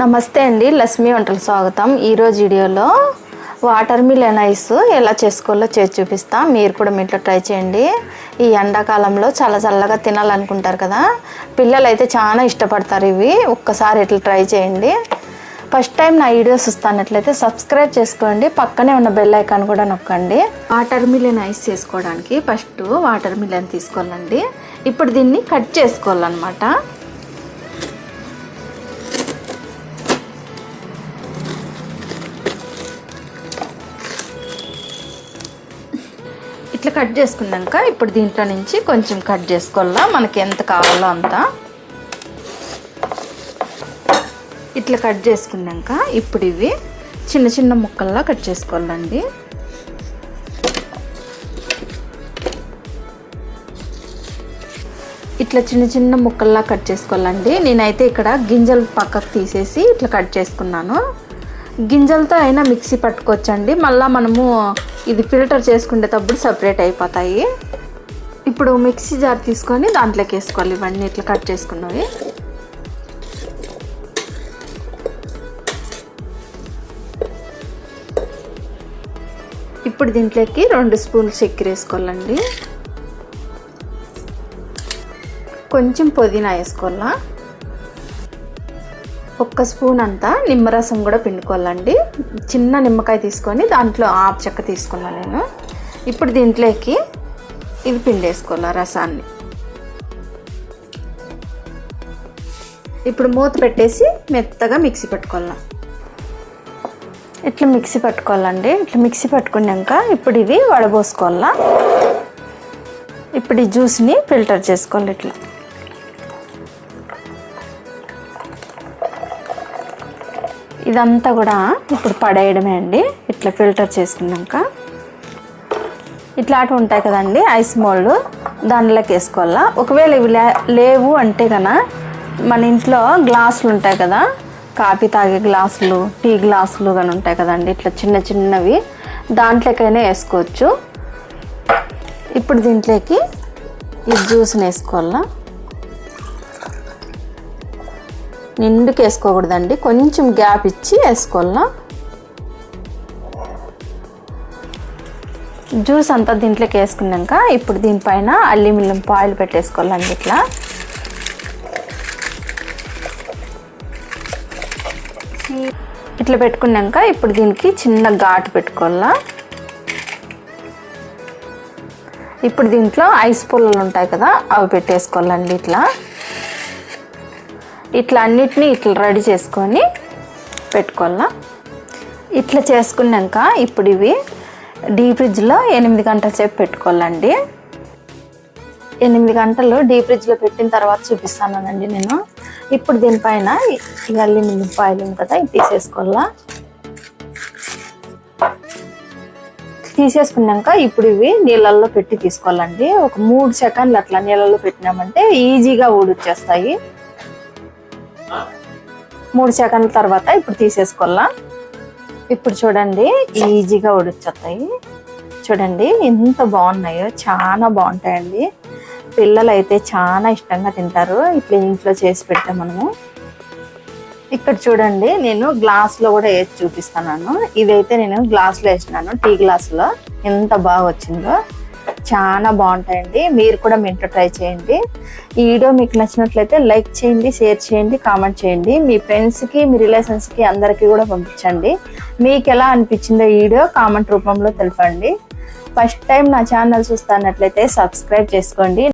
నమస్తే అండి లక్ష్మి వంటలు స్వాగతం. ఈరోజు వీడియోలో వాటర్ మిలన్ ఐస్ ఎలా చేసుకోవాలో చేసి చూపిస్తా. మీరు కూడా మీ ఇంట్లో ట్రై చేయండి. ఈ ఎండాకాలంలో చాలా చల్లగా తినాలనుకుంటారు కదా. పిల్లలు అయితే చాలా ఇష్టపడతారు ఇవి. ఒక్కసారి ఇట్లా ట్రై చేయండి. ఫస్ట్ టైం నా వీడియోస్ వస్తానట్లయితే సబ్స్క్రైబ్ చేసుకోండి. పక్కనే ఉన్న బెల్ ఐకాన్ కూడా నొక్కండి. వాటర్ మిలన్ ఐస్ చేసుకోవడానికి ఫస్ట్ వాటర్ మిలన్ తీసుకోవాలండి. ఇప్పుడు దీన్ని కట్ చేసుకోవాలన్నమాట. ఇట్లా కట్ చేసుకున్నాక ఇప్పుడు దీంట్లో నుంచి కొంచెం కట్ చేసుకోవాలా? మనకి ఎంత కావాలో అంత. ఇట్లా కట్ చేసుకున్నాక ఇప్పుడు ఇవి చిన్న చిన్న ముక్కల్లా కట్ చేసుకోవాలండి. ఇట్లా చిన్న చిన్న ముక్కల్లా కట్ చేసుకోవాలండి. నేనైతే ఇక్కడ గింజలు పక్కకు తీసేసి ఇట్లా కట్ చేసుకున్నాను. గింజలతో అయినా మిక్సీ పట్టుకోవచ్చండి. మళ్ళీ మనము ఇది ఫిల్టర్ చేసుకునేటప్పుడు సపరేట్ అయిపోతాయి. ఇప్పుడు మిక్సీ జార్ తీసుకొని దాంట్లోకి వేసుకోవాలి. ఇవన్నీ ఇట్లా కట్ చేసుకున్నవి. ఇప్పుడు దీంట్లోకి రెండు స్పూన్లు చక్కెర వేసుకోవాలండి. కొంచెం పుదీనా వేసుకోవాలా? ఒక్క స్పూన్ అంతా నిమ్మరసం కూడా పిండుకోవాలండి. చిన్న నిమ్మకాయ తీసుకొని దాంట్లో ఆపు చెక్క తీసుకున్నాను నేను. ఇప్పుడు దీంట్లోకి ఇది పిండేసుకోవాలి రసాన్ని. ఇప్పుడు మూత పెట్టేసి మెత్తగా మిక్సీ పెట్టుకోవాలా. ఇట్లా మిక్సీ పట్టుకోవాలండి. ఇట్లా మిక్సీ పట్టుకున్నాక ఇప్పుడు ఇది వడబోసుకోవాలా. ఇప్పుడు ఈ జ్యూస్ని ఫిల్టర్ చేసుకోవాలి ఇట్లా. ఇదంతా కూడా ఇప్పుడు పడేయడమే అండి. ఇట్లా ఫిల్టర్ చేసుకున్నాక. ఇట్లాంటివి ఉంటాయి కదండి ఐస్ మోల్డ్. దానిలోకి వేసుకోవాలా. ఒకవేళ ఇవి లే లేవు అంటే కన మన ఇంట్లో గ్లాసులు ఉంటాయి కదా కాఫీ తాగే గ్లాసులు టీ గ్లాసులు కానీ ఉంటాయి కదండి ఇట్లా చిన్న చిన్నవి. దాంట్లోకైనా వేసుకోవచ్చు. ఇప్పుడు దీంట్లోకి ఈ జ్యూస్ని వేసుకోవాలా. నిండుకి వేసుకోకూడదండి కొంచెం గ్యాప్ ఇచ్చి వేసుకోవాలా జ్యూస్ అంతా దీంట్లోకి వేసుకున్నాక ఇప్పుడు దీనిపైన అల్యూమినియం పాయిల్ పెట్టేసుకోవాలండి ఇట్లా. ఇట్లా పెట్టుకున్నాక ఇప్పుడు దీనికి చిన్న ఘాటు పెట్టుకోవాలా ఇప్పుడు దీంట్లో ఐస్ పుల్లలు ఉంటాయి కదా అవి పెట్టేసుకోవాలండి ఇట్లా. ఇట్లా అన్నిటినీ ఇట్లా రెడీ చేసుకొని పెట్టుకోవాలా. ఇట్లా చేసుకున్నాక ఇప్పుడు ఇవి డీ ఫ్రిడ్జ్లో ఎనిమిది గంటల సేపు పెట్టుకోవాలండి. ఎనిమిది గంటలు డీ ఫ్రిడ్జ్లో పెట్టిన తర్వాత చూపిస్తానండి నేను. ఇప్పుడు దీనిపైన ఈ అల్యూమినియం కదా ఇది తీసేసుకోవాలా. తీసేసుకున్నాక ఇప్పుడు ఇవి నీళ్ళల్లో పెట్టి తీసుకోవాలండి. ఒక మూడు సెకండ్లు అట్లా నీళ్ళల్లో పెట్టినామంటే ఈజీగా ఊడొచ్చేస్తాయి. మూడు సెకండ్ల తర్వాత ఇప్పుడు తీసేసుకోవాలా? ఇప్పుడు చూడండి ఈజీగా ఉడిచేస్తాయి చూడండి ఎంత బాగున్నాయో చాలా బాగుంటాయండి. పిల్లలు అయితే చాలా ఇష్టంగా తింటారు. ఇట్లా ఇంట్లో చేసి పెడితే మనము. ఇక్కడ చూడండి నేను గ్లాస్లో కూడా వేసి చూపిస్తున్నాను. ఇదైతే నేను గ్లాస్లో వేసినాను టీ గ్లాస్లో. ఎంత బాగా వచ్చిందో. చాలా బాగుంటాయండి. మీరు కూడా మీ ఇంట్లో ట్రై చేయండి. ఈ వీడియో మీకు నచ్చినట్లయితే లైక్ చేయండి షేర్ చేయండి కామెంట్ చేయండి. మీ ఫ్రెండ్స్కి మీ రిలేషన్స్కి అందరికీ కూడా పంపించండి. మీకు ఎలా అనిపించిందో ఈ వీడియో కామెంట్ రూపంలో తెలపండి. ఫస్ట్ టైం నా ఛానల్ చూస్తున్నట్లయితే సబ్స్క్రైబ్ చేసుకోండి.